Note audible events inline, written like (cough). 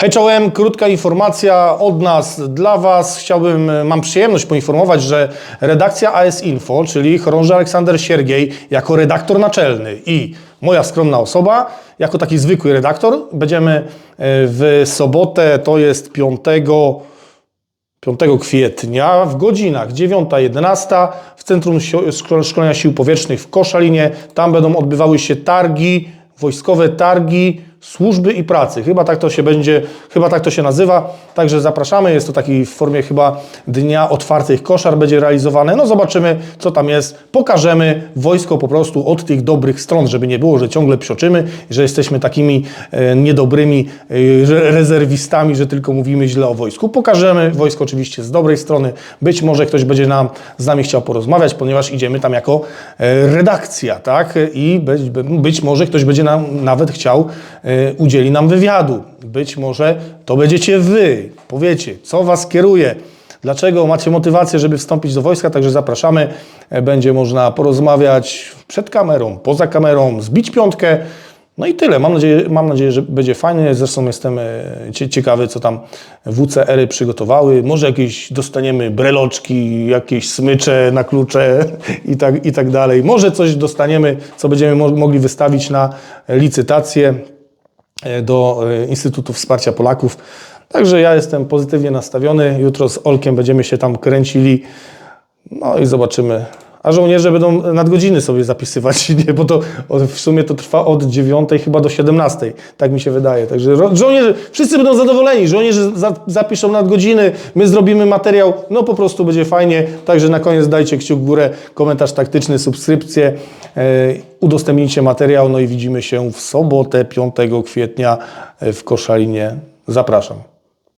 Hej czołem, krótka informacja od nas dla Was. Chciałbym, mam przyjemność poinformować, że redakcja AS Info, czyli chorąży Aleksander Siergiej, jako redaktor naczelny i moja skromna osoba, jako taki zwykły redaktor, będziemy e, w sobotę, to jest 5 5 kwietnia w godzinach 9-11 w Centrum Szkolenia Sił Powietrznych w Koszalinie. Tam będą odbywały się targi, wojskowe targi służby i pracy. Chyba tak to się będzie, chyba tak to się nazywa. Także zapraszamy. Jest to taki w formie chyba dnia otwartych koszar będzie realizowane. No zobaczymy, co tam jest. Pokażemy wojsko po prostu od tych dobrych stron, żeby nie było, że ciągle psioczymy, że jesteśmy takimi e, niedobrymi e, rezerwistami, że tylko mówimy źle o wojsku. Pokażemy wojsko oczywiście z dobrej strony. Być może ktoś będzie nam, z nami chciał porozmawiać, ponieważ idziemy tam jako e, redakcja, tak? I być, być może ktoś będzie nam nawet chciał, udzieli nam wywiadu. Być może to będziecie wy. Powiecie, co was kieruje. Dlaczego macie motywację, żeby wstąpić do wojska? Także zapraszamy. E, Będzie można porozmawiać przed kamerą, poza kamerą, zbić piątkę. No i tyle. Mam nadzieję, mam nadzieję, że będzie fajnie. Zresztą jestem e, cie- ciekawy, co tam WCR-y przygotowały. Może jakieś dostaniemy breloczki, jakieś smycze na klucze i tak, i tak dalej. Może coś dostaniemy, co będziemy mo- mogli wystawić na licytację e, do e, Instytutu Wsparcia Polaków. Także ja jestem pozytywnie nastawiony. Jutro z Olkiem będziemy się tam kręcili. No i zobaczymy. A żołnierze będą nadgodziny sobie zapisywać, (laughs) nie? bo to w sumie to trwa od 9 chyba do 17. Tak mi się wydaje. Także żołnierze, wszyscy będą zadowoleni. Żołnierze za, zapiszą nadgodziny, my zrobimy materiał, no po prostu będzie fajnie. Także na koniec dajcie kciuk w górę, komentarz taktyczny, subskrypcję, e, udostępnijcie materiał, no i widzimy się w sobotę 5 kwietnia e, w Koszalinie. Zapraszam.